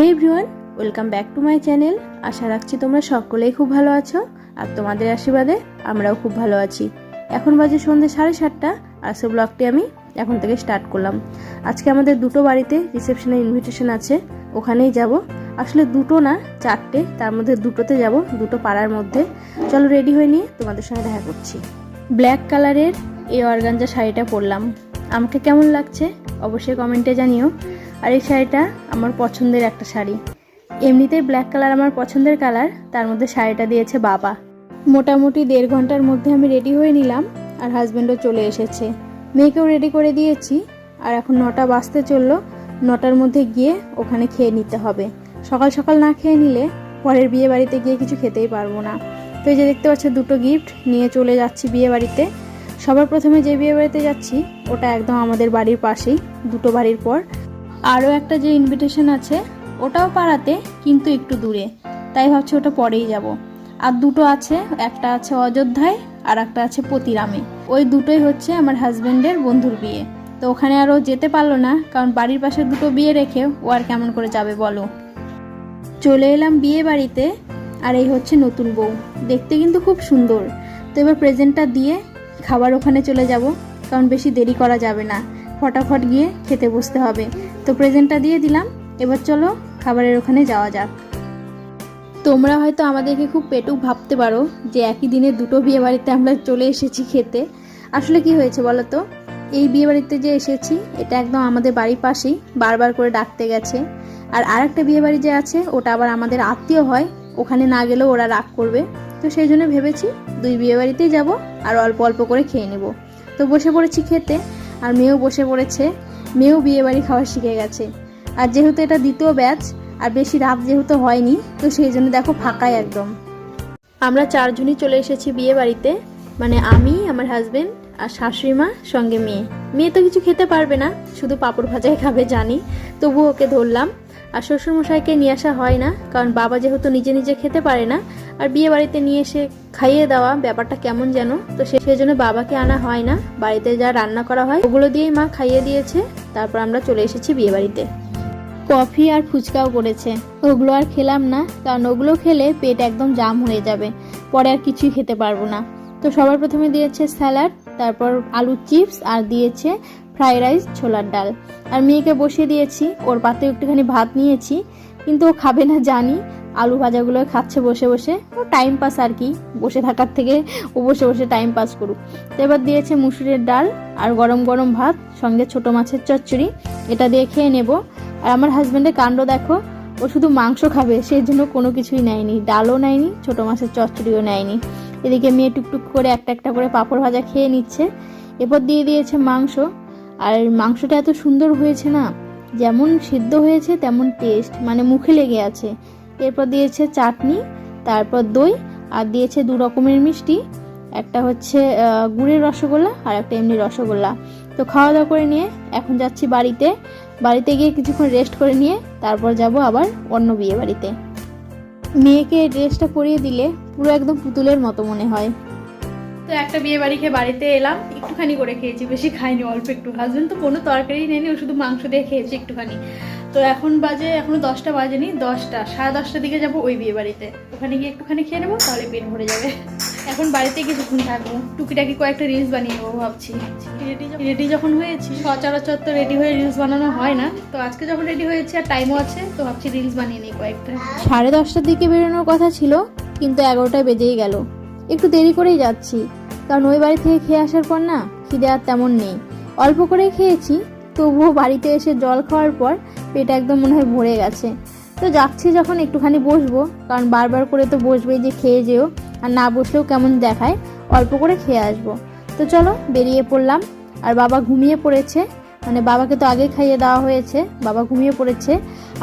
Hey everyone welcome back to my channel আশা রাখছি তোমরা সকলেই খুব ভালো আছো আর তোমাদের আশীর্বাদে আমরাও খুব ভালো আছি। এখন বাজে সন্ধ্যে সাড়ে সাতটা, আর সে ব্লগটি আমি এখন থেকে স্টার্ট করলাম। আজকে আমাদের দুটো বাড়িতে রিসেপশনের ইনভিটেশন আছে, ওখানেই যাব। আসলে দুটো না, চারটে, তার মধ্যে দুটোতে যাব, দুটো পাড়ার মধ্যে। চলো রেডি হয়ে নিয়ে তোমাদের সঙ্গে দেখা করছি। ব্ল্যাক কালারের এই অর্গানজা শাড়িটা পরলাম। আমাকে কেমন লাগছে? অবশ্যই কমেন্টে জানিও। আর এই শাড়িটা আমার পছন্দের একটা শাড়ি। এমনিতেই ব্ল্যাক কালার আমার পছন্দের কালার তার মধ্যে শাড়িটা দিয়েছে বাবা। মোটামুটি দেড় ঘণ্টার মধ্যে আমি রেডি হয়ে নিলাম আর হাজব্যান্ডও চলে এসেছে। মেয়েকেও রেডি করে দিয়েছি আর এখন নটা বাজতে চলল, নটার মধ্যে গিয়ে ওখানে খেয়ে নিতে হবে। সকাল সকাল না খেয়ে নিলে পরের বিয়ে বাড়িতে গিয়ে কিছু খেতেই পারব না। তো এই যে দেখতে পাচ্ছ, দুটো গিফট নিয়ে চলে যাচ্ছি বিয়ে বাড়িতে সবার প্রথমে যে বিয়ে বাড়িতে যাচ্ছি, ওটা একদম আমাদের বাড়ির পাশেই, দুটো বাড়ির পর। আরও একটা যে ইনভিটেশন আছে, ওটাও পাড়াতে, কিন্তু একটু দূরে। তাই ভাবছি ওটা পরেই যাব। আর দুটো আছে, একটা আছে অযোধ্যায়, আর একটা আছে পতিরামে। ওই দুটোই হচ্ছে আমার হাজব্যান্ডের বন্ধুর বিয়ে। তো ওখানে আরও যেতে পারল না, কারণ বাড়ির পাশে দুটো বিয়ে রেখে ও আর কেমন করে যাবে বলো। চলে এলাম বিয়ে বাড়িতে, আর এই হচ্ছে নতুন বউ। দেখতে কিন্তু খুব সুন্দর। তো এবার প্রেজেন্টটা দিয়ে খাবার ওখানে চলে যাব, কারণ বেশি দেরি করা যাবে না। ফটাফট গিয়ে খেতে বসতে হবে। তো প্রেজেন্টটা দিয়ে দিলাম। এবার চলো খাবারের ওখানে যাওয়া যাক। তোমরা হয়তো আমাদেরকে খুব পেটুক ভাবতে পারো যে একই দিনে দুটো বিয়ে বাড়িতে আমরা চলে এসেছি খেতে। আসলে কি হয়েছে বলো তো? এই বিয়ে বাড়িতে যে এসেছি, এটা একদম আমাদের বাড়ির পাশেই বারবার করে ডাকতে গেছে। আর আরেকটা বিয়ে বাড়ি যে আছে, ওটা আবার আমাদের আত্মীয় হয়, ওখানে না গেলেও ওরা রাগ করবে। তো সেই জন্য ভেবেছি দুই বিয়ে বাড়িতেই যাব আর অল্প অল্প করে খেয়ে নেব। তো বসে পড়েছি খেতে। আর মেয়েও বসে পড়েছে। মেয়েও বিয়ে বাড়ি খাওয়া শিখে গেছে। আর যেহেতু এটা দ্বিতীয় ব্যাচ, আর বেশি রাত যেহেতু হয়নি, তো সেই জন্য দেখো ফাঁকাই একদম। আমরা চারজনই চলে এসেছি বিয়ে বাড়িতে মানে আমি, আমার হাজবেন্ড আর শাশুড়ি মা, সঙ্গে মেয়ে। মেয়ে তো কিছু খেতে পারবে না, শুধু পাঁপড় ভাজাই খাবে জানি। তবু ওকে ধরলাম। আর শ্বশুরমশাইকে নিয়ে আসা হয় না, কারণ বাবা যেহেতু নিজে নিজে খেতে পারে না, আর বিয়ে বাড়িতে নিয়ে এসে খাইয়ে দেওয়া ব্যাপারটা কেমন যেন, তো সেই জন্য বাবাকে আনা হয় না। বাড়িতে যা রান্না করা হয়, ওগুলো দিয়েই মা খাইয়ে দিয়েছে। তারপর আমরা চলে এসেছি বিয়ে বাড়িতে কফি আর ফুচকাও করেছে। ওগুলো আর খেলাম না, কারণ ওগুলো খেলে পেট একদম জাম হয়ে যাবে। পরে আর কিছুই খেতে পারব না। তো সবার প্রথমে দিয়েছে স্যালাড, তারপর আলুর চিপস, আর দিয়েছে ফ্রাইড রাইস ছোলার ডাল। আর মেয়েকে বসিয়ে দিয়েছি ওর পাতে একটুখানি ভাত নিয়েছি কিন্তু ও খাবে না জানি। আলু ভাজাগুলো খাচ্ছে বসে বসে ও টাইম পাস আর কি। বসে থাকার থেকে ও বসে বসে টাইম পাস করুক। তো এবার দিয়েছে মুসুরের ডাল আর গরম গরম ভাত সঙ্গে ছোট মাছের চচ্চড়ি। এটা দিয়ে খেয়ে নেব। আর আমার হাজব্যান্ডের কাণ্ড দেখো ও শুধু মাংস খাবে সেই জন্য কোনো কিছুই নেয়নি। ডালও নেয়নি ছোট মাছের চচ্চড়িও নেয়নি। এদিকে মেয়ে টুকটুক করে একটা একটা করে পাঁপড় ভাজা খেয়ে নিচ্ছে। এরপর দিয়ে দিয়েছে মাংস। আর মাংসটা এত সুন্দর হয়েছে না, যেমন সিদ্ধ হয়েছে তেমন টেস্ট মানে মুখে লেগে আছে। এরপর দিয়েছে চাটনি, তারপর দই, আর দিয়েছে দু রকমের মিষ্টি। একটা হচ্ছে গুড়ের রসগোল্লা আর একটা এমনি রসগোল্লা। তো খাওয়া দাওয়া করে নিয়ে এখন যাচ্ছি বাড়িতে। বাড়িতে গিয়ে কিছুক্ষণ রেস্ট করে নিয়ে তারপর যাব আবার অন্য বিয়ে বাড়িতে মেয়েকে ড্রেসটা পরিয়ে দিলে পুরো একদম পুতুলের মতো মনে হয়। তো একটা বিয়ে বাড়ি খেয়ে বাড়িতে এলাম একটুখানি করে খেয়েছি বেশি খাইনি অল্প একটু। হাজবেন্ড তো কোনো তরকারি নেয়নি ও শুধু মাংস দিয়ে খেয়েছি একটুখানি। তো এখন বাজে এখনও দশটা বাজেনি দশটা সাড়ে দশটার দিকে যাব ওই বিয়ে বাড়িতে। ওখানে গিয়ে একটুখানি খেয়ে নেব তাহলে পেট ভরে যাবে। এখন বাড়িতে কিছুক্ষণ থাকব। টুকিটাকি কয়েকটা রিলস বানিয়ে নেব ভাবছি। রেডি যখন? হয়েছি সচরাচর তো রেডি হয়ে রিলস বানানো হয় না। তো আজকে যখন রেডি হয়েছে আর টাইমও আছে তো ভাবছি রিলস বানিয়ে নিই কয়েকটা। সাড়ে দশটার দিকে বেরোনোর কথা ছিল কিন্তু এগারোটায় বেজেই গেল। একটু দেরি করেই যাচ্ছি। কারণ ওই বাড়ি থেকে খেয়ে আসার পর না খিদে আর তেমন নেই। অল্প করেই খেয়েছি, তবুও বাড়িতে এসে জল খাওয়ার পর পেট একদম মনে হয় ভরে গেছে। তো যাচ্ছি যখন একটুখানি বসবো, কারণ বারবার করে তো বসবেই যে খেয়ে যেও, আর না বসলেও কেমন দেখায়, অল্প করে খেয়ে আসব। তো চলো বেরিয়ে পড়লাম, আর বাবা ঘুমিয়ে পড়েছে মানে বাবাকে তো আগে খাইয়ে দেওয়া হয়েছে, বাবা ঘুমিয়ে পড়েছে।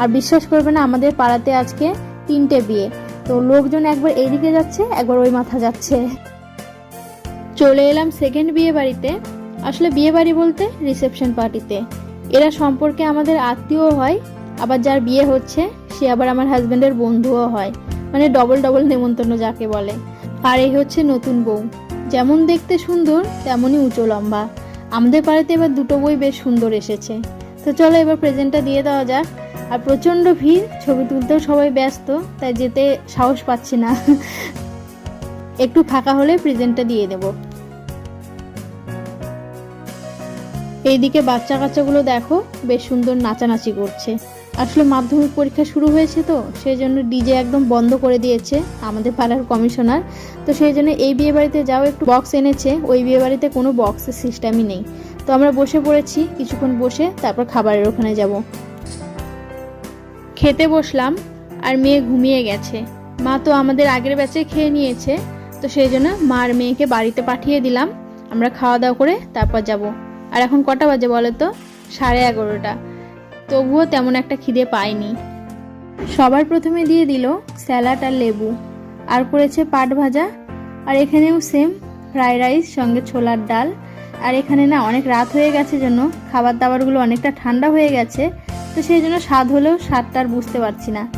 আর বিশ্বাস করবে না, আমাদের পাড়াতে আজকে তিনটে বিয়ে। তো লোকজন একবার এইদিকে যাচ্ছে, একবার ওই মাথা যাচ্ছে। চলে এলাম সেকেন্ড বিয়ে বাড়িতে। আসলে বিয়ে বাড়ি বলতে রিসেপশন পার্টিতে এরা সম্পর্কে আমাদের আত্মীয় হয়, আবার যার বিয়ে হচ্ছে, সে আবার আমার হাজব্যান্ডের বন্ধুও হয়। মানে ডবল ডবল নেমন্তন্ন যাকে বলে। আর এই হচ্ছে নতুন বউ। যেমন দেখতে সুন্দর, তেমনই উঁচু লম্বা। আমাদের পাড়াতে এবার দুটো বই বেশ সুন্দর এসেছে। তো চলো এবার প্রেজেন্টটা দিয়ে দেওয়া যাক। আর প্রচণ্ড ভিড়, ছবি তুলতেও সবাই ব্যস্ত, তাই যেতে সাহস পাচ্ছি না। একটু ফাঁকা হলে প্রেজেন্টটা দিয়ে দেব। এইদিকে বাচ্চা কাচ্চাগুলো দেখো, বেশ সুন্দর নাচানাচি করছে। আসলে মাধ্যমিক পরীক্ষা শুরু হয়েছে তো সেই জন্য ডিজে একদম বন্ধ করে দিয়েছে আমাদের পাড়ার কমিশনার। তো সেই জন্য এই বিয়ে বাড়িতে যাও, একটু বক্স এনেছে, ওই বিয়ে বাড়িতে কোনো বক্সের সিস্টেমই নেই। তো আমরা বসে পড়েছি, কিছুক্ষণ বসে তারপর খাবারের ওখানে যাব। খেতে বসলাম, আর মেয়ে ঘুমিয়ে গেছে। মা তো আমাদের আগের ব্যাচে খেয়ে নিয়েছে, তো সেই জন্য মা আর মেয়েকে বাড়িতে পাঠিয়ে দিলাম। আমরা খাওয়া দাওয়া করে তারপর যাব। আর এখন কটা বাজে বলো তো? সাড়ে এগারোটা। তবুও তেমন একটা খিদে পাইনি। সবার প্রথমে দিয়ে দিল স্যালাড আর লেবু। আর করেছে পাট ভাজা। আর এখানেও সেম ফ্রাইড রাইস, সঙ্গে ছোলার ডাল। আর এখানে না অনেক রাত হয়ে গেছে জন্য খাবার দাবারগুলো অনেকটা ঠান্ডা হয়ে গেছে। তো সেই জন্য স্বাদ হলেও স্বাদটা আর বুঝতে পারছি না।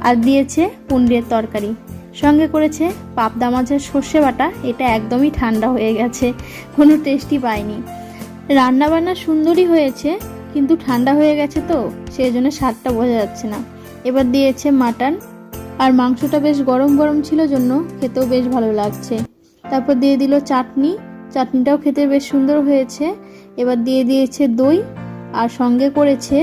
আর দিয়েছে পুন্ডের তরকারি। সঙ্গে করেছে পাবদা মাছের সর্ষে বাটা। এটা একদমই ঠান্ডা হয়ে গেছে। কোনো টেস্টই পাইনি। রান্না বান্না সুন্দরই হয়েছে, কিন্তু ঠান্ডা হয়ে গেছে তো সেই জন্য স্বাদটা বোঝা যাচ্ছে না। এবার দিয়েছে মাটন, আর মাংসটা বেশ গরম গরম ছিল জন্য খেতেও বেশ ভালো লাগছে। তারপর দিয়ে দিল চাটনি, চাটনিটাও খেতে বেশ সুন্দর হয়েছে। এবার দিয়ে দিয়েছে দই, আর সঙ্গে করেছে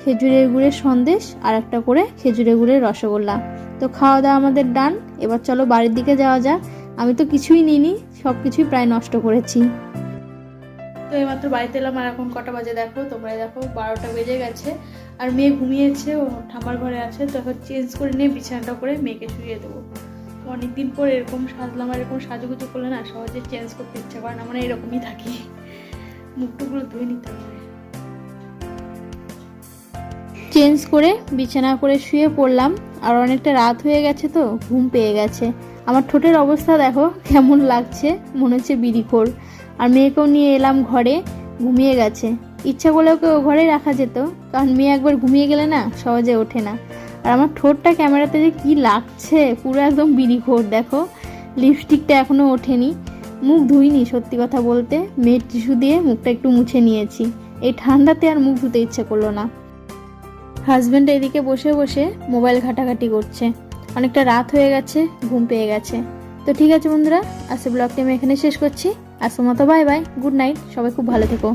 খেজুরের গুড়ের সন্দেশ, আর একটা করে খেজুরের গুড়ের রসগোল্লা। তো খাওয়া দাওয়া আমাদের ডান, এবার চলো বাড়ির দিকে যাওয়া যাক। আমি তো কিছুই নিইনি সব কিছুই প্রায় নষ্ট করেছি। তো এইমাত্র বাড়িতে এলাম আর এখন কটা বাজে দেখো, তোমরা দেখো বারোটা বেজে গেছে। আর মেয়ে ঘুমিয়েছে, ও ঠাম্মার ঘরে আছে, তো এখন চেঞ্জ করে নিয়ে বিছানাটা করে মেয়েকে শুয়ে দেবো। অনেকদিন পর এরকম সাজলাম আর এরকম সাজুগুজু করলে না সহজে চেঞ্জ করতে ইচ্ছে করে না মানে এরকমই থাকি। মুখটুকুলো ধুয়ে নিতে হবে। চেঞ্জ করে বিছানা করে শুয়ে পড়লাম, আর অনেকটা রাত হয়ে গেছে তো, ঘুম পেয়ে গেছে। আমার ঠোঁটের অবস্থা দেখো কেমন লাগছে, মনে হচ্ছে বিড়ি বিড়িখোর আর মেয়েকেও নিয়ে এলাম ঘরে, ঘুমিয়ে গেছে। ইচ্ছা করলে ওকে ও ঘরেই রাখা যেত, কারণ মেয়ে একবার ঘুমিয়ে গেলে না সহজে ওঠে না। আর আমার ঠোঁটটা ক্যামেরাতে যে কি লাগছে, পুরো একদম বিড়িখোর দেখো। লিপস্টিকটা এখনও ওঠেনি। মুখ ধুইনি, সত্যি কথা বলতে। মেয়ের টিস্যু দিয়ে মুখটা একটু মুছে নিয়েছি। এই ঠান্ডাতে আর মুখ ধুতে ইচ্ছে করল না। হাজব্যান্ড এদিকে বসে বসে মোবাইল ঘাটাঘাটি করছে। অনেকটা রাত হয়ে গেছে, ঘুম পেয়ে গেছে। তো ঠিক আছে বন্ধুরা আজকে ব্লগটি আমি এখানে শেষ করছি। আজকের মতো বাই বাই গুড নাইট সবাই খুব ভালো থেকো।